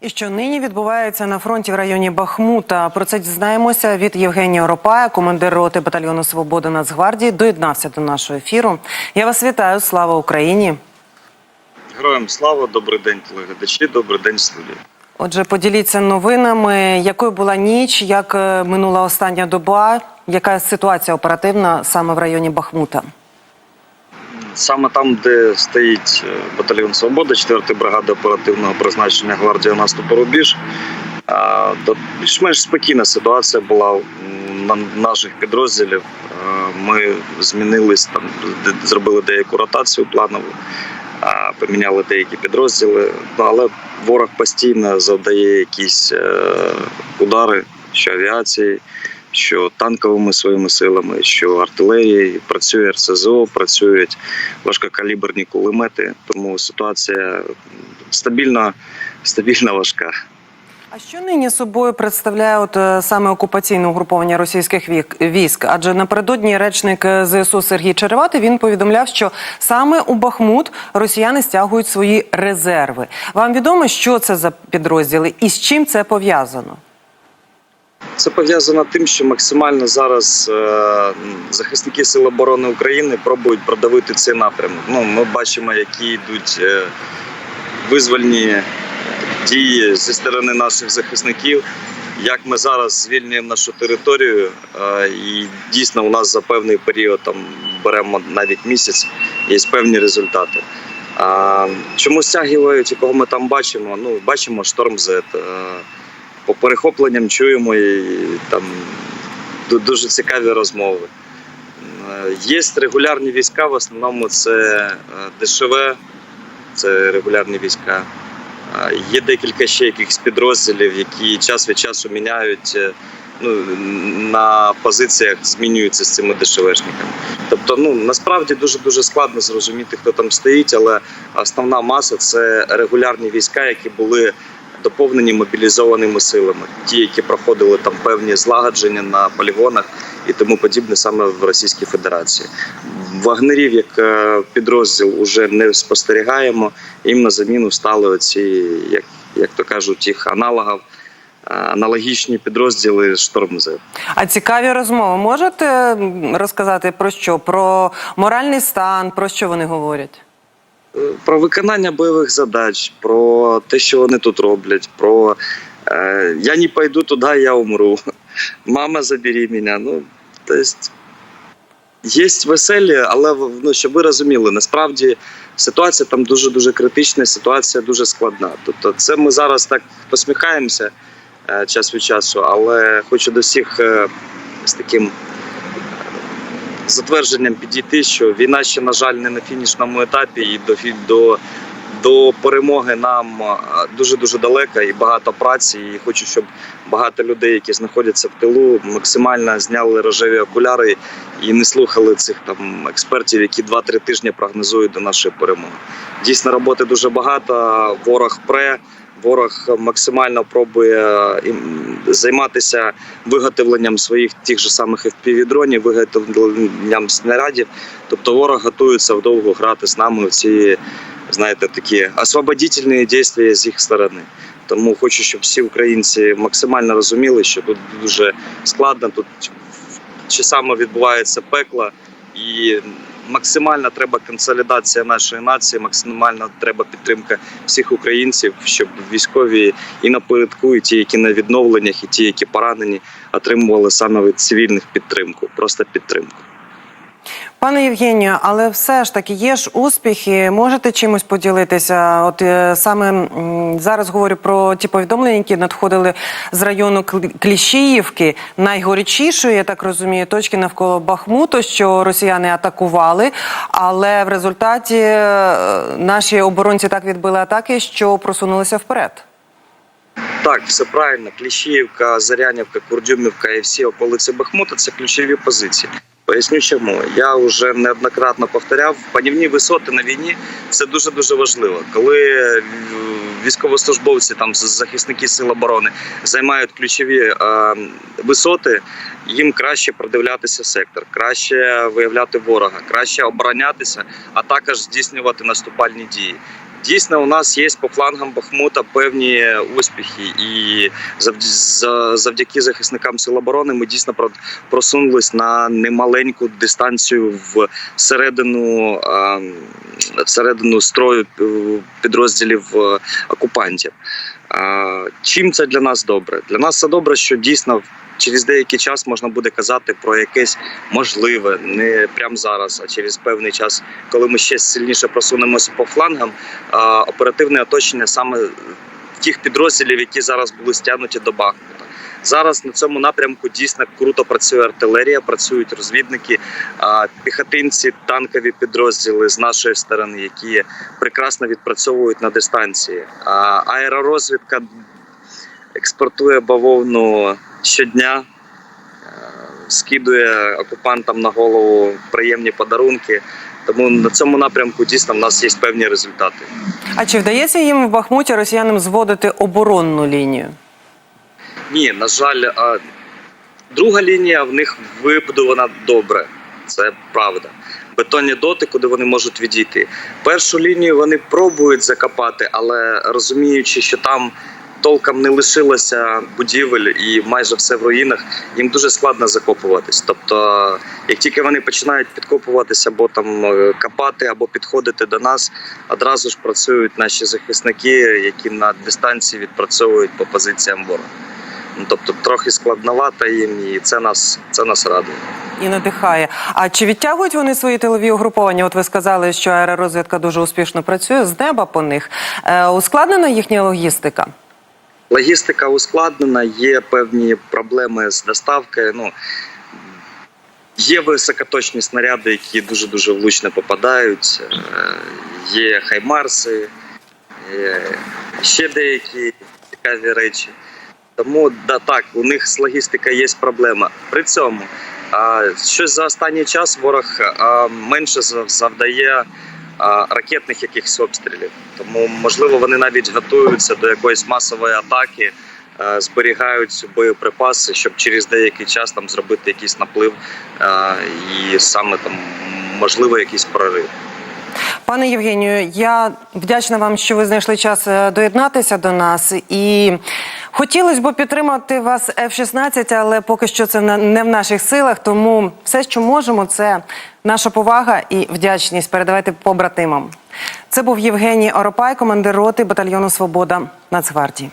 І що нині відбувається на фронті в районі Бахмута. Про це дізнаємося від Євгенія Оропая, командир роти батальйону Свобода Нацгвардії. Доєднався до нашого ефіру. Я вас вітаю. Слава Україні! Героям слава, добрий день, телеглядачі, добрий день, студія. Отже, поділіться новинами, якою була ніч, як е, минула остання доба, яка ситуація оперативна саме в районі Бахмута. Саме там, де стоїть е, батальйон Свобода, 4-та бригада оперативного призначення гвардія наступу Рубіж. Більш-менш спокійна ситуація була на наших підрозділів. Е, Ми змінились там, зробили деяку ротацію планову, поміняли деякі підрозділи. Ну, але ворог постійно завдає якісь е, удари, що авіації, що танковими своїми силами, що артилерією, працює РСЗО, працюють важкокаліберні кулемети. Тому ситуація стабільна, стабільно важка. А що нині собою представляє от е, саме окупаційне угруповання російських військ? Адже напередодні речник е, ЗСУ Сергій Черевати він повідомляв, що саме у Бахмут росіяни стягують свої резерви. Вам відомо, що це за підрозділи і з чим це пов'язано? Це пов'язано тим, що максимально зараз е, захисники Сил оборони України пробують продавити цей напрямок. Ну, ми бачимо, які йдуть е, визвольні дії зі сторони наших захисників. Як ми зараз звільнюємо нашу територію, е, і дійсно у нас за певний період там беремо навіть місяць, є певні результати. А, чому стягують і кого ми там бачимо? Ну, бачимо шторм. Е, по перехопленням чуємо і там дуже цікаві розмови. Е, Є регулярні війська, в основному це е, ДШВ, це регулярні війська. Е, Є декілька ще якихось підрозділів, які час від часу міняють е, ну, на позиціях, змінюються з цими ДШВшниками. Тобто, ну насправді дуже дуже складно зрозуміти, хто там стоїть, але основна маса це регулярні війська, які були доповнені мобілізованими силами, ті, які проходили там певні злагодження на полігонах і тому подібне саме в Російській Федерації. Вагнерів як е, підрозділ уже не спостерігаємо. Їм на заміну стали оці, як, як то кажуть, їх аналогів. е, Аналогічні підрозділи «Штормз». А цікаві розмови можете розказати про що? Про моральний стан, про що вони говорять? Е, про виконання бойових задач, про те, що вони тут роблять, про е, я не пойду туди, я умру. Мама, забери мене. Ну, тобто, є веселі, але ну, щоб ви розуміли, насправді ситуація там дуже дуже критична, ситуація дуже складна. Тобто, це ми зараз так посміхаємося е, час від часу, але хочу до всіх з таким затвердженням підійти, що війна ще, на жаль, не на фінішному етапі, і до до, до перемоги нам дуже дуже далеко і багато праці. І хочу, щоб багато людей, які знаходяться в тилу, максимально зняли рожеві окуляри і не слухали цих там експертів, які 2-3 тижні прогнозують до нашої перемоги. Дійсно, роботи дуже багато. Ворог пре. Ворог максимально пробує займатися виготовленням своїх тих же самих FPV-дронів, виготовленням снарядів. Тобто ворог готується вдовго грати з нами в ці, знаєте, такі освободительні дії з їх сторони. Тому хочу, щоб всі українці максимально розуміли, що тут дуже складно, тут часами відбувається пекло і. Максимально треба консолідація нашої нації, максимальна треба підтримка всіх українців, щоб військові і напередку, і ті, які на відновленнях, і ті, які поранені, отримували саме від цивільних підтримку, просто підтримку. Пане Євгенію, але все ж таки є ж успіхи. Можете чимось поділитися? От е, саме зараз говорю про ті повідомлення, які надходили з району Кл- Кліщіївки, найгорячішої, я так розумію, точки навколо Бахмуту, що росіяни атакували, але в результаті е, наші оборонці так відбили атаки, що просунулися вперед. Так, все правильно. Кліщіївка, Зарянівка, Курдюмівка і всі околиці Бахмута це ключові позиції. Поясню чому. Я вже неоднократно повторяв, панівні висоти на війні це дуже дуже важливо. Коли е, військовослужбовці, там захисники сил оборони займають ключові е, висоти, їм краще продивлятися сектор, краще виявляти ворога, краще оборонятися, а також здійснювати наступальні дії. Дійсно, у нас є по флангам Бахмута певні успіхи, і завд- завдяки захисникам Сил оборони ми дійсно про- просунулись на немаленьку дистанцію в середину, а, всередину строю підрозділів е, окупантів. Чим це для нас добре? Для нас це добре, що дійсно через деякий час можна буде казати про якесь можливе, не прямо зараз, а через певний час, коли ми ще сильніше просунемося по флангам, оперативне оточення саме тих підрозділів, які зараз були стягнуті до Бахмута. Зараз на цьому напрямку дійсно круто працює артилерія, працюють розвідники, піхотинці, танкові підрозділи з нашої сторони, які прекрасно відпрацьовують на дистанції. Аеророзвідка експортує бавовну щодня, скидує окупантам на голову приємні подарунки. Тому на цьому напрямку дійсно в нас є певні результати. А чи вдається їм в Бахмуті росіянам зводити оборонну лінію? Ні, на жаль, друга лінія в них вибудована добре. Це правда. Бетонні доти, куди вони можуть відійти. Першу лінію вони пробують закопати, але розуміючи, що там толком не лишилося будівель і майже все в руїнах, їм дуже складно закопуватись. Тобто, як тільки вони починають підкопуватися або там е, копати, або підходити до нас, одразу ж працюють наші захисники, які на дистанції відпрацьовують по позиціям ворога. Ну, тобто трохи складновато їм, і це нас, це нас радує. І надихає. А чи відтягують вони свої тилові угруповання? От ви сказали, що аеророзвідка дуже успішно працює з неба по них. Е, ускладнена їхня логістика? Логістика ускладнена, є певні проблеми з доставкою. Ну, є високоточні снаряди, які дуже дуже влучно попадають. Е, Є хаймарси, є ще деякі цікаві речі. Тому да, так, у них з логістикою є проблема. При цьому а, щось за останній час ворог а, менше зав- завдає а, ракетних якихось обстрілів. Тому, можливо, вони навіть готуються до якоїсь масової атаки, а, зберігають боєприпаси, щоб через деякий час там зробити якийсь наплив а, і саме там можливо якийсь прорив. Пане Євгенію, я вдячна вам, що ви знайшли час е, доєднатися до нас. І хотілося б підтримати вас F-16, але поки що це не в наших силах. Тому все, що можемо, це наша повага і вдячність. Передавайте побратимам. Це був Євгеній Оропай, командир роти батальйону Свобода Нацгвардії.